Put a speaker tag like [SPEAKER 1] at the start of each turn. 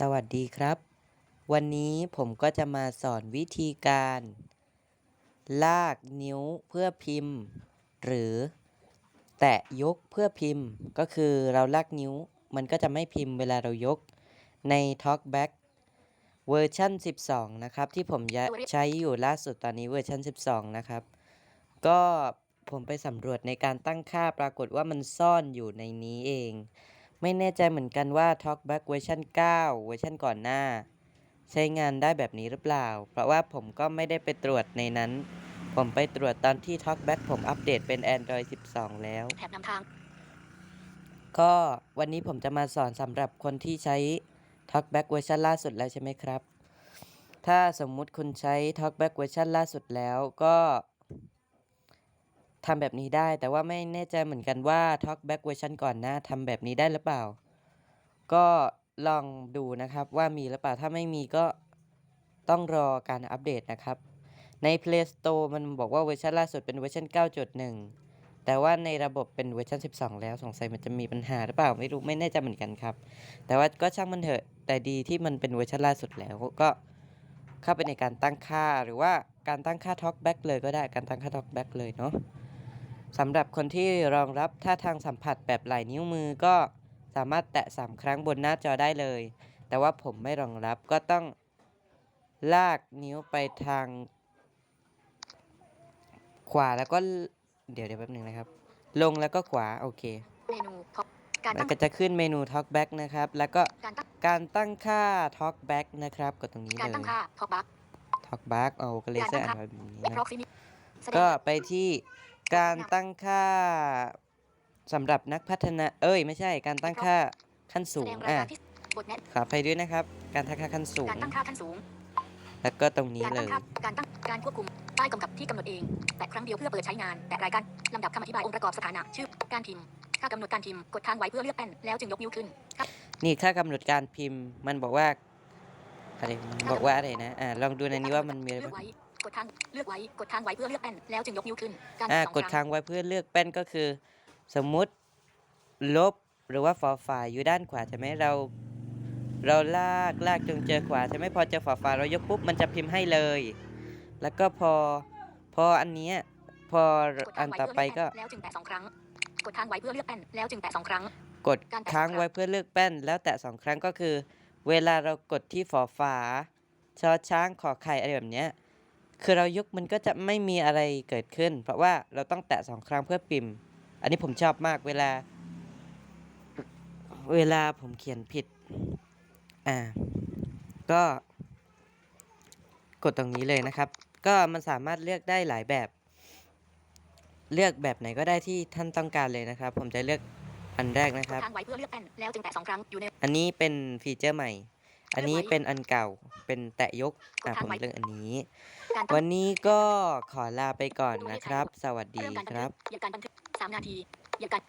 [SPEAKER 1] สวัสดีครับ วันนี้ผมก็จะมาสอนวิธีการ ลากนิ้วเพื่อพิมพ์ หรือ แตะยกเพื่อพิมพ์ ก็คือเราลากนิ้วมันก็จะไม่พิมพ์เวลาเรายกใน TalkBack เวอร์ชัน12 นะครับ ที่ผมใช้อยู่ล่าสุดตอนนี้เวอร์ชัน12 นะครับ ก็ผมไปสำรวจในการตั้งค่าปรากฏว่ามันซ่อนอยู่ในนี้เอง ไม่แน่ใจเหมือนกันว่า TalkBack เวอร์ชัน9 เวอร์ชันก่อนหน้า ใช้งานได้แบบนี้หรือเปล่า เพราะว่าผมก็ไม่ได้ไปตรวจในนั้น ผมไปตรวจตอนที่ TalkBack ผมอัปเดตเป็น Android 12 แล้ว
[SPEAKER 2] แถบนำทาง
[SPEAKER 1] ก็วันนี้ผมจะมาสอนสำหรับคนที่ใช้ TalkBack เวอร์ชันล่าสุดแล้วใช่ไหมครับ ถ้าสมมุติคุณใช้ TalkBack เวอร์ชันล่าสุดแล้วก็ ทำแบบนี้ได้ แต่ว่าไม่แน่ใจเหมือนกันว่า TalkBack เวอร์ชันก่อนหน้าทำแบบนี้ได้หรือเปล่า ก็ลองดูนะครับว่ามีหรือเปล่า ถ้าไม่มีก็ต้องรอการอัปเดตนะครับ ใน Play Store มันบอกว่าเวอร์ชันล่าสุดเป็นเวอร์ชัน 9.1 แต่ว่าในระบบเป็นเวอร์ชัน 12 แล้วสงสัยมันจะมีปัญหาหรือเปล่าไม่รู้ไม่แน่ใจเหมือนกันครับ แต่ว่าก็ช่างมันเถอะแต่ดีที่มันเป็นเวอร์ชันล่าสุดแล้วก็เข้าไปในการตั้งค่าหรือว่าการตั้งค่า TalkBack เลยก็ได้การตั้งค่า TalkBack เลยเนาะ สำหรับคนที่รองรับท่าทางสัมผัสแบบหลายนิ้วมือก็สามารถแตะ 3 ครั้งบนหน้าจอได้เลย แต่ว่าผมไม่รองรับก็ต้องลากนิ้วไปทาง ขวาแล้วก็เดี๋ยวเดี๋ยวแป๊บหนึงนะครับ ลงแล้วก็ขวาโอเค
[SPEAKER 2] เมนูพบการ
[SPEAKER 1] แล้
[SPEAKER 2] ตั้
[SPEAKER 1] ว
[SPEAKER 2] ง
[SPEAKER 1] ก็จะขึ้นเมนู TalkBack นะครับ แล้วก็
[SPEAKER 2] การตั้ง
[SPEAKER 1] การตั้งค่า TalkBack นะครับกดตรงนี้
[SPEAKER 2] การ
[SPEAKER 1] เลย
[SPEAKER 2] ตั้งค่าพอบัก
[SPEAKER 1] TalkBack เอาก็เลเซอร์
[SPEAKER 2] การ
[SPEAKER 1] อ่า
[SPEAKER 2] ตั้
[SPEAKER 1] น
[SPEAKER 2] ง
[SPEAKER 1] แบบนี้
[SPEAKER 2] เว็บ
[SPEAKER 1] นะ
[SPEAKER 2] พร็อกซิมิแสดง
[SPEAKER 1] ก็ไปที่ การตั้งค่าสำหรับนักพัฒนา เอ้ย ไม่ใช่ การตั้งค่าขั้น
[SPEAKER 2] แส
[SPEAKER 1] สู
[SPEAKER 2] ด
[SPEAKER 1] ง
[SPEAKER 2] งราย
[SPEAKER 1] อะ
[SPEAKER 2] การที่บทแนะ
[SPEAKER 1] ขออภัยด้วยนะครับ การตั้งค่าขั้นสู
[SPEAKER 2] การ
[SPEAKER 1] ง
[SPEAKER 2] ตั้งค่าขั้นสูง
[SPEAKER 1] แล้วก็ตรงนี้
[SPEAKER 2] การ
[SPEAKER 1] เล
[SPEAKER 2] ตั้ง
[SPEAKER 1] ย
[SPEAKER 2] ค่าการตั้งการควบคุมใต้กำกับที่กำหนดเอง แต่ครั้งเดียวเพื่อเปิดใช้งาน แต่รายการลำดับคำอธิบายองค์ประกอบสถานะ ชื่อ การพิมพ์ค่ากำหนดการพิมพ์ กดค้างไว้เพื่อเลือกแป้น แล้วจึงยกนิ้วขึ้นครับ
[SPEAKER 1] นี่ค่ากำหนดการพิมพ์ มันบอกว่าอะไรมันบอกว่าอะไรนะ อ่าลองดูในนี้ว่ามันมีอะไร
[SPEAKER 2] เลือก
[SPEAKER 1] บ้าง
[SPEAKER 2] ไว้ กดค้างเลือกไว้กดค้างไว้เพื่อเลือกแป้นแล้วจึงยกนิ้วขึ้นการ
[SPEAKER 1] อ่า
[SPEAKER 2] สอง
[SPEAKER 1] กด
[SPEAKER 2] ครั้
[SPEAKER 1] ค้างงไว้เพื่อเลือกแป้นก็คือ สมมุติลบหรือว่าฝอฝ่ายอยู่ด้านขวาใช่ไหมเรา เราลากลากจนเจอขวาใช่ไหมพอเจอฝอฝ่ายเรายกปุ๊บมันจะพิมพ์ให้เลย แล้วก็พอพออันเนี้ยพอก
[SPEAKER 2] ด
[SPEAKER 1] อั
[SPEAKER 2] ค้าง
[SPEAKER 1] น
[SPEAKER 2] ไว้
[SPEAKER 1] ต่อ
[SPEAKER 2] เพื่อ
[SPEAKER 1] ไป
[SPEAKER 2] เลือกแป้
[SPEAKER 1] ก็
[SPEAKER 2] นแล้วจึงแตะสองครั้งกดค้างไว้เพื่อเลือกแป้นแล้วจึงแตะสองครั้ง
[SPEAKER 1] กด
[SPEAKER 2] การแตะ
[SPEAKER 1] ค้าง
[SPEAKER 2] สองครั้ง
[SPEAKER 1] ไว้เพื่อเลือกแป้น แล้วแตะสองครั้งก็คือ เวลาเรากดที่ฝอฝาชอช้างขอไข่อะไรแบบเนี้ย คือเรายกมันก็จะไม่มีอะไรเกิดขึ้น เพราะว่าเราต้องแตะสองครั้งเพื่อพิมพ์อันนี้ผมชอบมากเวลา เวลาผมเขียนผิด อ่า ก็ กดตรงนี้เลยนะครับ ก็มันสามารถเลือกได้หลายแบบ เลือกแบบไหนก็ได้ที่ท่านต้องการเลยนะครับ ผมจะเลือกอันแรกนะ
[SPEAKER 2] ก
[SPEAKER 1] ค
[SPEAKER 2] ด
[SPEAKER 1] รับ
[SPEAKER 2] ค้างไว้เพื่อเลือกแป้นแล้วจึงแตะสองครั้งอยู่ใน
[SPEAKER 1] อันนี้เป็นฟีเจอร์ใหม่ อันนี้เป็นอันเก่าเป็นแตะยกอะ
[SPEAKER 2] กดค้าง
[SPEAKER 1] ผม
[SPEAKER 2] ไว้
[SPEAKER 1] เลือกอันนี้
[SPEAKER 2] การตั้
[SPEAKER 1] วั
[SPEAKER 2] ง
[SPEAKER 1] นนี้ก็ขอลาไปก่อนนะครับ สวัสดี
[SPEAKER 2] เริ่มการ
[SPEAKER 1] ค
[SPEAKER 2] บัน
[SPEAKER 1] รั
[SPEAKER 2] ทึ
[SPEAKER 1] บ
[SPEAKER 2] กอย่างการบันทึกสามนาทีอย่างการ